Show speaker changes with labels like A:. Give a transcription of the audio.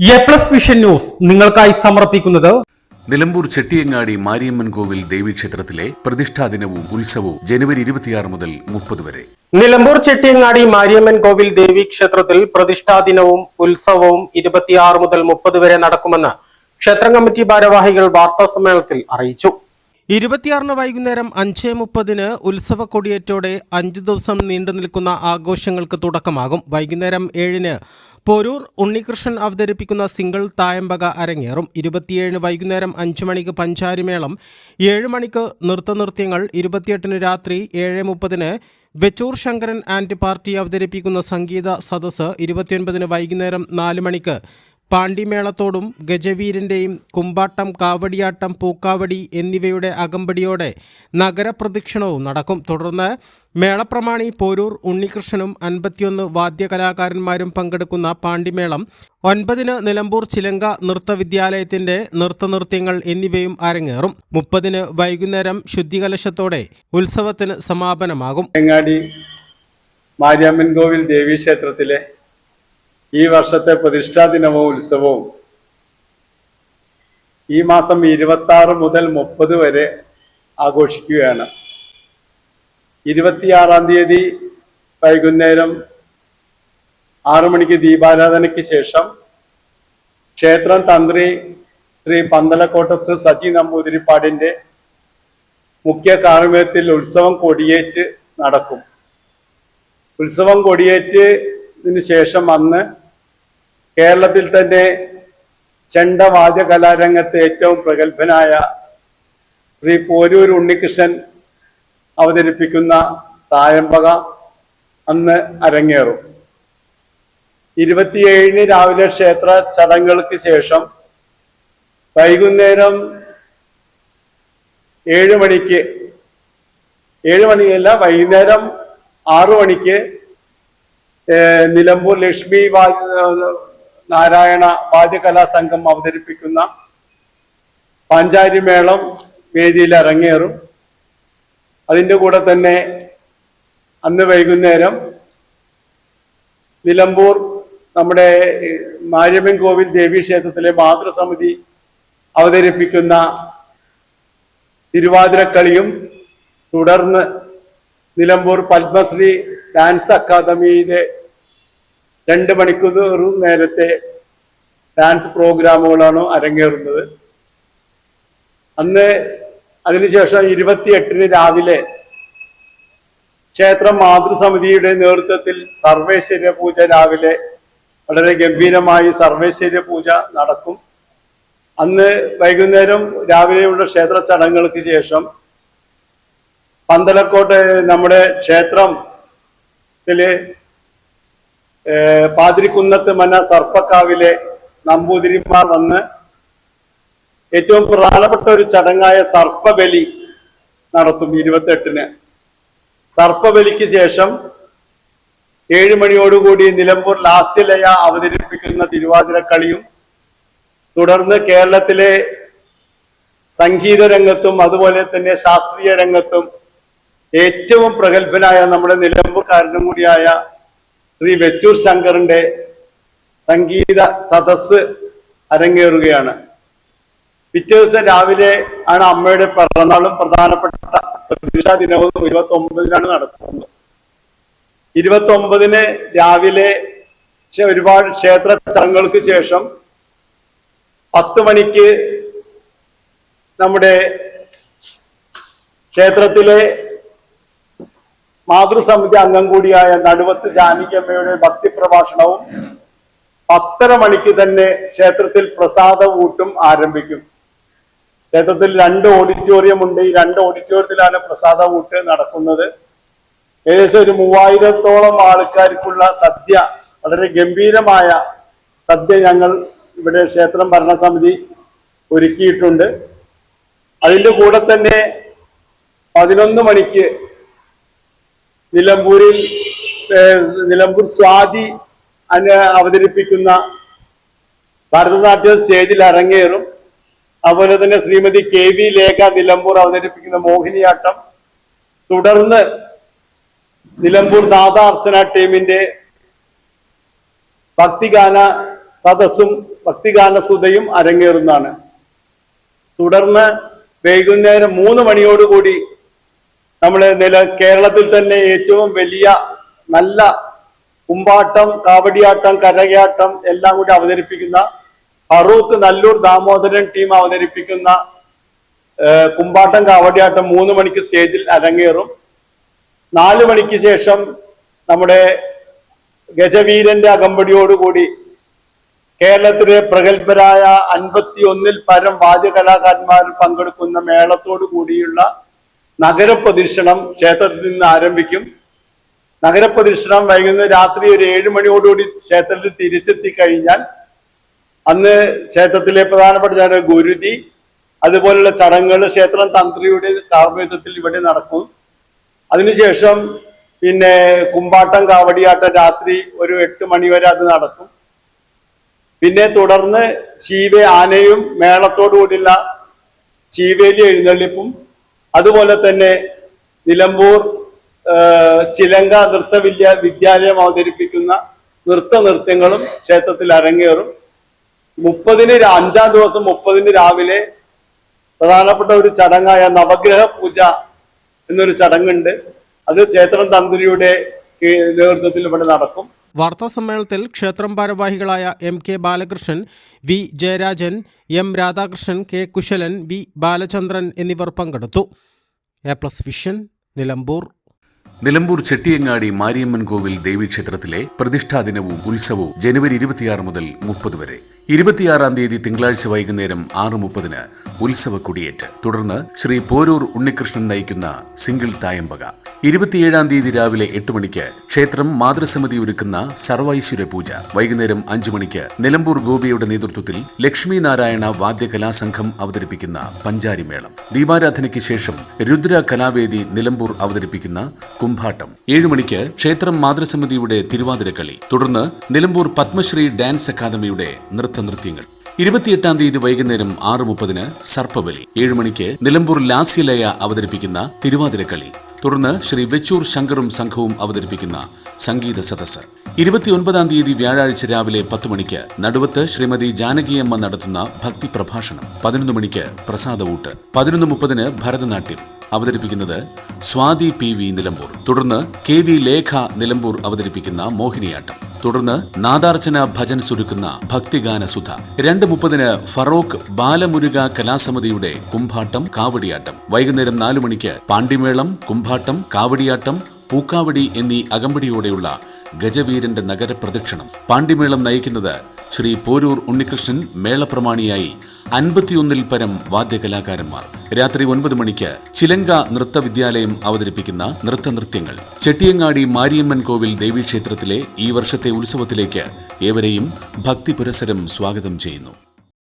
A: A plus vision news നിങ്ങൾക്കായി സമർപ്പിക്കുന്നത്
B: നിലമ്പൂർ ചെട്ടിയങ്ങാടി മാരിയമ്മൻ കോവിൽ ദേവീക്ഷേത്രത്തിലെ പ്രതിഷ്ഠാ ദിനവും ഉത്സവവും ജനുവരി ഇരുപത്തിയാറ് മുതൽ മുപ്പത് വരെ.
A: നിലമ്പൂർ ചെട്ടിയങ്ങാടി മാരിയമ്മൻ കോവിൽ ദേവീക്ഷേത്രത്തിൽ പ്രതിഷ്ഠാ ദിനവും ഉത്സവവും ഇരുപത്തിയാറ് മുതൽ മുപ്പത് വരെ നടക്കുമെന്ന് ക്ഷേത്രം കമ്മിറ്റി ഭാരവാഹികൾ വാർത്താ സമ്മേളനത്തിൽ അറിയിച്ചു. ഇരുപത്തിയാറിന് വൈകുന്നേരം അഞ്ച് മുപ്പതിന് ഉത്സവ കൊടിയേറ്റോടെ അഞ്ച് ദിവസം നീണ്ടു നിൽക്കുന്ന ആഘോഷങ്ങൾക്ക് തുടക്കമാകും. വൈകുന്നേരം ഏഴിന് പോരൂർ ഉണ്ണികൃഷ്ണൻ അവതരിപ്പിക്കുന്ന സിംഗിൾ തായമ്പക അരങ്ങേറും. ഇരുപത്തിയേഴിന് വൈകുന്നേരം അഞ്ചു മണിക്ക് പഞ്ചാരിമേളം ഏഴ് മണിക്ക് നൃത്തനൃത്യങ്ങൾ ഇരുപത്തിയെട്ടിന് രാത്രി ഏഴ് മുപ്പതിന് വെച്ചൂർ ശങ്കരൻ ആൻഡ് പാർട്ടി അവതരിപ്പിക്കുന്ന സംഗീത സദസ്സ് ഇരുപത്തിയൊൻപതിന് വൈകുന്നേരം നാല് മണിക്ക് പാണ്ടിമേളത്തോടും ഗജവീരന്റെയും കുമ്പാട്ടം കാവടിയാട്ടം പൂക്കാവടി എന്നിവയുടെ അകമ്പടിയോടെ നഗരപ്രദക്ഷിണവും നടക്കും. തുടർന്ന് മേളപ്രമാണി പോരൂർ ഉണ്ണികൃഷ്ണനും അൻപത്തിയൊന്ന് വാദ്യകലാകാരന്മാരും പങ്കെടുക്കുന്ന പാണ്ടിമേളം ഒൻപതിന് നിലമ്പൂർ ചിലങ്ക നൃത്തവിദ്യാലയത്തിന്റെ നൃത്തനൃത്യങ്ങൾ എന്നിവയും അരങ്ങേറും. മുപ്പതിന് വൈകുന്നേരം ശുദ്ധികലശത്തോടെ ഉത്സവത്തിന് സമാപനമാകും.
C: മാരിയമ്മൻ കോവിൽ ദേവീക്ഷേത്രത്തിലെ ഈ വർഷത്തെ പ്രതിഷ്ഠാ ദിനവും ഉത്സവവും. ഈ മാസം ഇരുപത്തി ആറ് മുതൽ മുപ്പത് വരെ ആഘോഷിക്കുകയാണ്. ഇരുപത്തിയാറാം തീയതി വൈകുന്നേരം ആറു മണിക്ക് ദീപാരാധനയ്ക്ക് ശേഷം ക്ഷേത്രം തന്ത്രി ശ്രീ പന്തലക്കോട്ടത്ത് സജി നമ്പൂതിരിപ്പാടിന്റെ മുഖ്യ കാർമ്മ്യത്തിൽ ഉത്സവം കൊടിയേറ്റ് നടക്കും. ഉത്സവം കൊടിയേറ്റ് ശേഷം അന്ന് കേരളത്തിൽ തന്നെ ചെണ്ടവാദ്യ കലാരംഗത്ത് ഏറ്റവും പ്രഗത്ഭനായ ശ്രീ പോരൂർ ഉണ്ണികൃഷ്ണൻ അവതരിപ്പിക്കുന്ന തായമ്പക അന്ന് അരങ്ങേറും. ഇരുപത്തിയേഴിന് രാവിലെ ക്ഷേത്ര ചടങ്ങുകൾക്ക് ശേഷം വൈകുന്നേരം ഏഴ് മണിക്ക് ഏഴ് മണിയല്ല വൈകുന്നേരം ആറു മണിക്ക് നിലമ്പൂർ ലക്ഷ്മി നാരായണ വാദ്യകലാ സംഘം അവതരിപ്പിക്കുന്ന പാഞ്ചാരിമേളം വേദിയിൽ അരങ്ങേറും. അതിന്റെ കൂടെ തന്നെ അന്ന് വൈകുന്നേരം നിലമ്പൂർ നമ്മുടെ മാര്യമ്മൻ കോവിൽ ദേവീക്ഷേത്രത്തിലെ മാതൃസമിതി അവതരിപ്പിക്കുന്ന തിരുവാതിരക്കളിയും തുടർന്ന് നിലമ്പൂർ പത്മശ്രീ ഡാൻസ് അക്കാദമിയിലെ രണ്ട് മണിക്കൂർ നേരത്തെ ഡാൻസ് പ്രോഗ്രാമുകളാണ് അരങ്ങേറുന്നത്. അന്ന് അതിനുശേഷം ഇരുപത്തിയെട്ടിന് രാവിലെ ക്ഷേത്ര മാതൃസമിതിയുടെ നേതൃത്വത്തിൽ സർവേശ്വര്യ പൂജ രാവിലെ വളരെ ഗംഭീരമായി സർവേശ്വര്യ പൂജ നടക്കും. അന്ന് വൈകുന്നേരം രാവിലെയുള്ള ക്ഷേത്ര ചടങ്ങുകൾക്ക് ശേഷം പന്തലക്കോട്ടെ നമ്മുടെ ക്ഷേത്രത്തിൽ പാതിരിക്കുന്നത്ത് മന സർപ്പക്കാവിലെ നമ്പൂതിരിമാർ വന്ന് ഏറ്റവും പ്രധാനപ്പെട്ട ഒരു ചടങ്ങായ സർപ്പബലി നടത്തും ഇരുപത്തെട്ടിന്. സർപ്പബലിക്ക് ശേഷം ഏഴ് മണിയോടുകൂടി നിലമ്പൂർ ലാസ്യലയ അവതരിപ്പിക്കുന്ന തിരുവാതിരക്കളിയും തുടർന്ന് കേരളത്തിലെ സംഗീത രംഗത്തും അതുപോലെ തന്നെ ശാസ്ത്രീയ രംഗത്തും ഏറ്റവും പ്രഗത്ഭനായ നമ്മുടെ നിലമ്പൂർക്കാരനും കൂടിയായ ശ്രീ വെച്ചൂർ ശങ്കറിന്റെ സംഗീത സദസ് അരങ്ങേറുകയാണ്. പിറ്റേ ദിവസം രാവിലെ ആണ് അമ്മയുടെ പിറന്നാളും പ്രധാനപ്പെട്ട പ്രതിഷ്ഠാ ദിനവും ഇരുപത്തി ഒമ്പതിനാണ് നടക്കുന്നത്. ഇരുപത്തി ഒമ്പതിന് രാവിലെ ഒരുപാട് ക്ഷേത്ര ചടങ്ങുകൾക്ക് ശേഷം പത്ത് മണിക്ക് നമ്മുടെ ക്ഷേത്രത്തിലെ മാതൃസമിതി അംഗം കൂടിയായ നടുവത്ത് ജാനകിയമ്മയുടെ ഭക്തി പ്രഭാഷണവും പത്തര മണിക്ക് തന്നെ ക്ഷേത്രത്തിൽ പ്രസാദ ഊട്ടും ആരംഭിക്കും. ക്ഷേത്രത്തിൽ രണ്ട് ഓഡിറ്റോറിയം ഉണ്ട്. ഈ രണ്ട് ഓഡിറ്റോറിയത്തിലാണ് പ്രസാദ ഊട്ട് നടക്കുന്നത്. ഏകദേശം ഒരു മൂവായിരത്തോളം ആൾക്കാർക്കുള്ള സദ്യ വളരെ ഗംഭീരമായ സദ്യ ഞങ്ങൾ ഇവിടെ ക്ഷേത്രം ഭരണസമിതി ഒരുക്കിയിട്ടുണ്ട്. അതിന്റെ കൂടെ തന്നെ പതിനൊന്ന് മണിക്ക് നിലമ്പൂരിൽ നിലമ്പൂർ സ്വാതി അവതരിപ്പിക്കുന്ന ഭരതനാട്യം സ്റ്റേജിൽ അരങ്ങേറും. അതുപോലെ തന്നെ ശ്രീമതി കെ വി ലേഖ നിലമ്പൂർ അവതരിപ്പിക്കുന്ന മോഹിനിയാട്ടം. തുടർന്ന് നിലമ്പൂർ നാദാർച്ചന ടീമിന്റെ ഭക്തിഗാന സദസ്സും ഭക്തിഗാന സുതയും അരങ്ങേറുന്നതാണ്. തുടർന്ന് വൈകുന്നേരം മൂന്ന് മണിയോടുകൂടി നമ്മൾ നില കേരളത്തിൽ തന്നെ ഏറ്റവും വലിയ നല്ല കുമ്പാട്ടം കാവടിയാട്ടം കരകയാട്ടം എല്ലാം കൂടി അവതരിപ്പിക്കുന്ന ഫറൂഖ് നല്ലൂർ ദാമോദരൻ ടീം അവതരിപ്പിക്കുന്ന കുമ്പാട്ടം കാവടിയാട്ടം മൂന്ന് മണിക്ക് സ്റ്റേജിൽ അരങ്ങേറും. നാല് മണിക്ക് ശേഷം നമ്മുടെ ഗജവീരന്റെ അകമ്പടിയോടുകൂടി കേരളത്തിലെ പ്രഗത്ഭരായ അൻപത്തി ഒന്നിൽ പരം വാദ്യകലാകാരന്മാർ പങ്കെടുക്കുന്ന മേളത്തോടു കൂടിയുള്ള നഗരപ്രദക്ഷിണം ക്ഷേത്രത്തിൽ നിന്ന് ആരംഭിക്കും. നഗരപ്രദക്ഷിണം വൈകുന്നേരം രാത്രി ഒരു ഏഴ് മണിയോടുകൂടി ക്ഷേത്രത്തിൽ തിരിച്ചെത്തി കഴിഞ്ഞാൽ അന്ന് ക്ഷേത്രത്തിലെ പ്രധാനപ്പെട്ട ചടങ്ങ് ഗുരുതി അതുപോലുള്ള ചടങ്ങുകൾ ക്ഷേത്രം തന്ത്രിയുടെ കാർമ്മികത്വത്തിൽ ഇവിടെ നടക്കും. അതിനുശേഷം പിന്നെ കുമ്പാട്ടം കാവടിയാട്ടം രാത്രി ഒരു എട്ട് മണി വരെ അത് നടക്കും. പിന്നെ തുടർന്ന് ശീവ ആനയും മേളത്തോടുകൂടിയുള്ള ശീവേലി എഴുന്നള്ളിപ്പും അതുപോലെ തന്നെ നിലമ്പൂർ ചിലങ്ക നൃത്ത വിദ്യ വിദ്യാലയം അവതരിപ്പിക്കുന്ന നൃത്ത നൃത്യങ്ങളും ക്ഷേത്രത്തിൽ അരങ്ങേറും. മുപ്പതിന് അഞ്ചാം ദിവസം മുപ്പതിന് രാവിലെ പ്രധാനപ്പെട്ട ഒരു ചടങ്ങായ നവഗ്രഹ പൂജ എന്നൊരു ചടങ്ങുണ്ട്. അത് ക്ഷേത്രം തന്ത്രിയുടെ നേതൃത്വത്തിൽ ഇവിടെ നടക്കും.
A: വാർത്താ സമ്മേളനത്തിൽ ക്ഷേത്രം ഭാരവാഹികളായ M K Balakrishnan V Jayarajan M Radhakrishnan K Kushalan V Balachandran എന്നിവർ പങ്കെടുത്തു. A plus vision Nilambur.
B: Nilambur Chettiyangadi Mariamman കോവിൽ ദേവീക്ഷേത്രത്തിലെ പ്രതിഷ്ഠാ ദിനവും ഉത്സവവും ജനുവരി ഇരുപത്തിയാറ് മുതൽ മുപ്പത് വരെ. ഇരുപത്തിയാറാം തീയതി തിങ്കളാഴ്ച വൈകുന്നേരം ആറ് മുപ്പതിന് ഉത്സവ കൊടിയേറ്റ്. തുടർന്ന് ശ്രീ പോരൂർ ഉണ്ണികൃഷ്ണൻ നയിക്കുന്ന സിംഗിൾ തായമ്പക. ഇരുപത്തിയേഴാം തീയതി രാവിലെ എട്ട് മണിക്ക് ക്ഷേത്രം മാതൃസമിതി ഒരുക്കുന്ന സർവൈശ്വര്യ പൂജ. വൈകുന്നേരം അഞ്ചു മണിക്ക് നിലമ്പൂർ ഗോപിയുടെ നേതൃത്വത്തിൽ ലക്ഷ്മി നാരായണ വാദ്യകലാസംഘം അവതരിപ്പിക്കുന്ന പഞ്ചാരിമേളം ദീപാരാധനയ്ക്ക് ശേഷം രുദ്ര കലാവേദി നിലമ്പൂർ അവതരിപ്പിക്കുന്ന കുംഭാട്ടം. ഏഴു മണിക്ക് ക്ഷേത്രം മാതൃസമിതിയുടെ തിരുവാതിരക്കളി തുടർന്ന് നിലമ്പൂർ പത്മശ്രീ ഡാൻസ് അക്കാദമിയുടെ നൃത്തനൃത്യങ്ങൾ. ഇരുപത്തിയെട്ടാം തീയതി വൈകുന്നേരം ആറ് മുപ്പതിന് സർപ്പബലി. ഏഴ് മണിക്ക് നിലമ്പൂർ ലാസ്യലയ അവതരിപ്പിക്കുന്ന തിരുവാതിരക്കളി. തുടർന്ന് ശ്രീ വെച്ചൂർ ശങ്കറും സംഘവും അവതരിപ്പിക്കുന്ന സംഗീത സദസ്സ്. ഇരുപത്തിയൊൻപതാം തീയതി വ്യാഴാഴ്ച രാവിലെ പത്ത് മണിക്ക് നടുവത്ത് ശ്രീമതി ജാനകിയമ്മ നടത്തുന്ന ഭക്തി പ്രഭാഷണം പതിനൊന്ന് മണിക്ക് പ്രസാദ ഊട്ട്. പതിനൊന്ന് മുപ്പതിന് ഭരതനാട്യം. അവതരിപ്പിക്കുന്നത് സ്വാതി പി വി നിലമ്പൂർ. തുടർന്ന് കെ വി ലേഖ നിലമ്പൂർ അവതരിപ്പിക്കുന്ന മോഹിനിയാട്ടം. തുടർന്ന് നാദാർച്ചന ഭജൻ സുരുക്കുന്ന ഭക്തിഗാന സുധ. രണ്ട് മുപ്പതിന് ഫറോക്ക് ബാലമുരുക കലാസമിതിയുടെ കുംഭാട്ടം കാവടിയാട്ടം. വൈകുന്നേരം നാലു മണിക്ക് പാണ്ടിമേളം കുംഭാട്ടം കാവടിയാട്ടം പൂക്കാവടി എന്നീ അകമ്പടിയോടെയുള്ള ഗജവീരന്റെ നഗരപ്രദക്ഷിണം. പാണ്ടിമേളം നയിക്കുന്നത് ശ്രീ പോരൂർ ഉണ്ണികൃഷ്ണൻ മേളപ്രമാണിയായി അൻപത്തിയൊന്നിൽ പരം വാദ്യകലാകാരന്മാർ. രാത്രി ഒൻപത് മണിക്ക് ചിലങ്ക നൃത്തവിദ്യാലയം അവതരിപ്പിക്കുന്ന നൃത്തനൃത്യങ്ങൾ. ചെട്ടിയങ്ങാടി മാരിയമ്മൻ കോവിൽ ദേവീക്ഷേത്രത്തിലെ ഈ വർഷത്തെ ഉത്സവത്തിലേക്ക് ഏവരെയും ഭക്തി പുരസരം സ്വാഗതം ചെയ്യുന്നു.